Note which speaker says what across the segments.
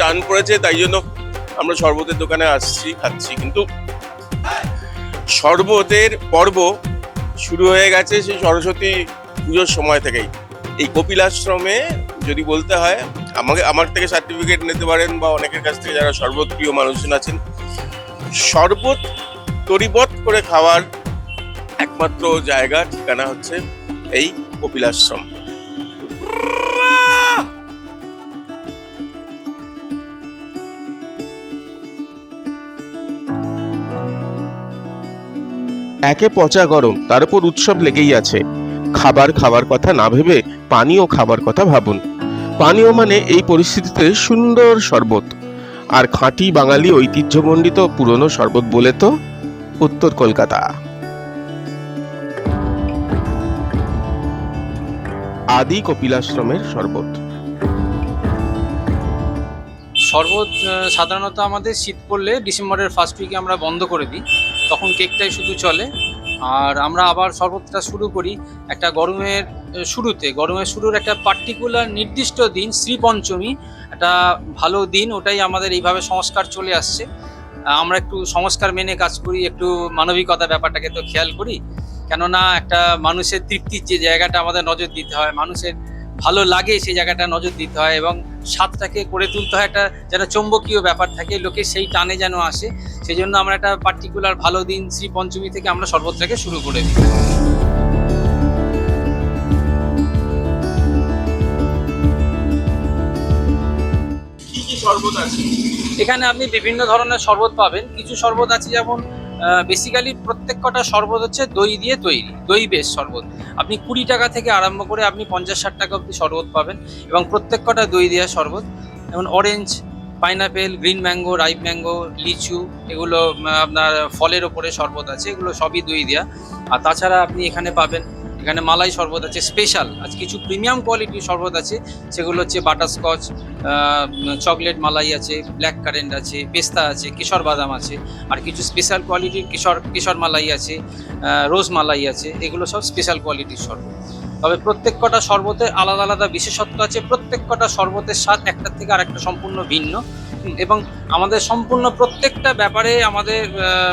Speaker 1: টান পড়েছে, তাই জন্য আমরা শরবতের দোকানে আসছি, খাচ্ছি। কিন্তু শরবতের পর্ব শুরু হয়ে গেছে সেই সরস্বতী পুজোর সময় থেকেই। এই কপিল আশ্রমে যদি বলতে হয়, আমাকে, আমার থেকে সার্টিফিকেট নিতে পারেন বা অনেকের কাছ থেকে যারা শরবত প্রিয় মানুষজন আছেন, শরবত তরিবত করে খাওয়ার একমাত্র জায়গা, ঠিকানা হচ্ছে এই কপিলাশ্রম একে পচা গরম, তার উপর উৎসব লেগেই আছে। খাবার খাবার কথা না ভেবে পানীয় খাবার কথা ভাবুন। পানীয় মানে এই পরিস্থিতিতে সুন্দর শরবত। আর খাঁটি বাঙালি ঐতিহ্যমণ্ডিত পুরনো শরবত বলে তো উত্তর কলকাতা। আদি কপিলাশ্রমের শরবত।
Speaker 2: শরবত সাধারণত আমাদের শীত পড়লে ডিসেম্বরের ফার্স্ট উইকে আমরা বন্ধ করে দিই। তখন কেকটাই শুধু চলে। আর আমরা আবার শরবতটা শুরু করি একটা গরমের শুরুতে। গরমের শুরুর একটা পার্টিকুলার নির্দিষ্ট দিন, শ্রী পঞ্চমী, একটা ভালো দিন, ওটাই আমাদের এইভাবে সংস্কার চলে আসছে। আমরা একটু সংস্কার মেনে কাজ করি, একটু মানবিকতা ব্যাপারটাকে তো খেয়াল করি। কেননা একটা মানুষের তৃপ্তির যে জায়গাটা আমাদের নজর দিতে হয়, মানুষের ভালো লাগে সেই জায়গাটা নজর দিতে হয় এবং স্বাদটাকে করে তুলতে হয়। একটা যেন চৌম্বকীয় ব্যাপার থাকে লোকে সেই টানে যেন আসে। সেই জন্য আমরা একটা পার্টিকুলার ভালো দিন শ্রী পঞ্চমী থেকে আমরা শরবতটাকে শুরু করে দিই। এখানে আপনি বিভিন্ন ধরনের শরবত পাবেন। কিছু শরবত আছে যেমন বেসিক্যালি প্রত্যেক কটা শরবত হচ্ছে দই দিয়ে তৈরি, দই বেশ শরবত। আপনি কুড়ি টাকা থেকে আরম্ভ করে আপনি পঞ্চাশ, ষাট টাকা অবধি শরবত পাবেন এবং প্রত্যেক কটা দই দেওয়া শরবত, যেমন orange pineapple green mango ripe mango লিচু, এগুলো আপনার ফলের ওপরে শরবত আছে, এগুলো সবই দই দেওয়া। আর তাছাড়া আপনি এখানে পাবেন এখানে মালাই শরবত আছে স্পেশাল আজ কিছু প্রিমিয়াম কোয়ালিটির শরবত আছে, সেগুলো হচ্ছে বাটারস্কচ চকলেট মালাই আছে ব্ল্যাক কারেন্ট আছে, পেস্তা আছে, কেশর বাদাম আছে, আর কিছু স্পেশাল কোয়ালিটির কেশর কেশর মালাই আছে রোজ মালাই আছে, এগুলো সব স্পেশাল কোয়ালিটির শরবত। তবে প্রত্যেক কটা শরবতের আলাদা আলাদা বিশেষত্ব আছে, প্রত্যেক কটা শরবতের স্বাদ একটার থেকে আরেকটা সম্পূর্ণ ভিন্ন। এবং আমাদের সম্পূর্ণ প্রত্যেকটা ব্যাপারে আমাদের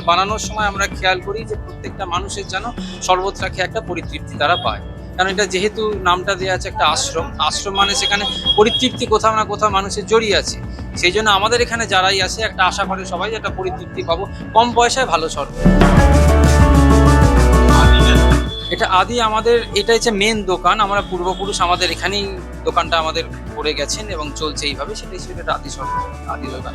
Speaker 2: বানানোর সময় আমরা খেয়াল করি যে প্রত্যেকটা মানুষের যেন শরবতটা খেয়ে একটা পরিতৃপ্তি তারা পায়। কারণ এটা যেহেতু নামটা দেওয়া আছে একটা আশ্রম আশ্রম মানে সেখানে পরিতৃপ্তি কোথাও না কোথাও মানুষের জড়িয়ে আছে। সেই জন্য আমাদের এখানে যারাই আসে, একটা আশা করে সবাই একটা পরিতৃপ্তি পাবো, কম পয়সায় ভালো শরবত। আদি আমাদের এটা হচ্ছে মেন দোকান। আমরা পূর্বপুরুষ আমাদের এখানেই দোকানটা আমাদের করে গেছেন এবং চলছে এইভাবে। সেটাই ছিল এটা আদি শরবত আদি দোকান।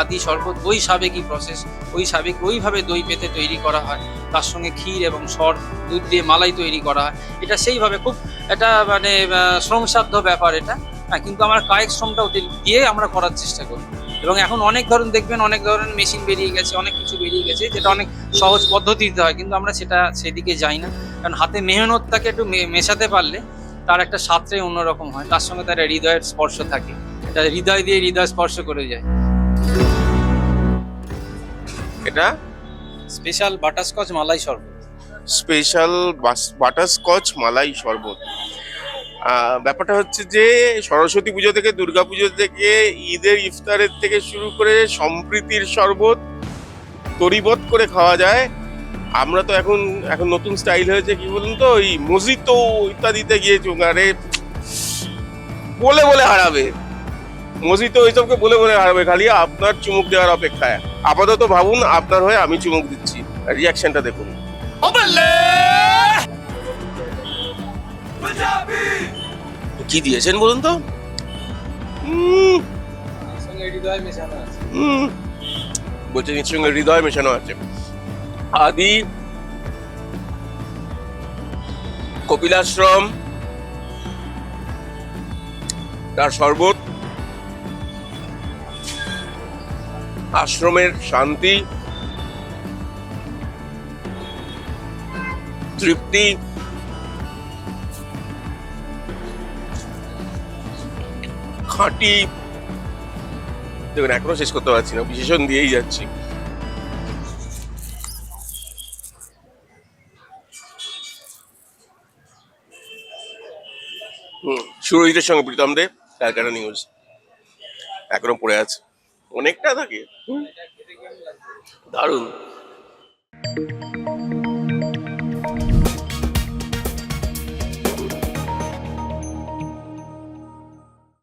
Speaker 1: আদি শরবত
Speaker 2: ওই সাবেকি প্রসেস ওই সাবেক ওইভাবে দই পেতে তৈরি করা হয়। তার সঙ্গে ক্ষীর এবং সর দুধ দিয়ে মালাই তৈরি করা হয়। এটা সেইভাবে খুব এটা মানে শ্রমসাধ্য ব্যাপার এটা। হ্যাঁ কিন্তু আমরা কায়িক শ্রমটা ওদের দিয়ে আমরা করার চেষ্টা করি। এবং এখন অনেক ধরনের দেখবেন অনেক ধরনের মেশিন বেরিয়ে গেছে অনেক কিছু বেরিয়ে গেছে যেটা অনেক সহজ পদ্ধতিতে হয় কিন্তু আমরা সেটা সেদিকে যাই না। কারণ হাতে মেহনতটাকে একটু মেশাতে পারলে তার একটা স্বাদটাই অন্যরকম হয় তার সঙ্গে তার হৃদয়ের স্পর্শ থাকে। এটা হৃদয় দিয়ে হৃদয় স্পর্শ করে যায়।
Speaker 1: এটা?
Speaker 2: স্পেশাল বাটারস্কচ মালাই শরবত।
Speaker 1: স্পেশাল বাটারস্কচ মালাই শরবত। ব্যাপারটা হচ্ছে যে সরস্বতী পুজো থেকে দুর্গা পুজো থেকে ঈদের ইফতারের থেকে শুরু করে সম্প্রীতির শরবত তরিবত করে খাওয়া যায়। আমরা তো এখন এখন নতুন স্টাইল হয়েছে কি বলুন তো ওই মসজিদ ইত্যাদিতে গিয়েছি আরে বলে বলে হারাবে। মসজিদ তো ওইসবকে বলে বলে হারাবে খালি আপনার চুমুক দেওয়ার অপেক্ষায়। আপাতত ভাবুন আপনার হয়ে আমি চুমুক দিচ্ছি। রিয়াকশনটা দেখুন। কি দিয়েছেন বলুন তো? উম,
Speaker 2: সঙ্গে হৃদয় মেশানো আছে
Speaker 1: উম, বলছে এর সঙ্গে হৃদয় মেশানো আছে। আদি কপিলাশ্রম তার শরবত আশ্রমের শান্তি তৃপ্তি খাঁটি। দেখুন, এখনও শেষ করতে পারছি না বিশেষণ দিয়েই যাচ্ছি। সুরজিতের সঙ্গে প্রীতম দে, ক্যালকাটা নিউজ। এখনও পড়ে আছে। অনেকটা থাকে। দারুণ।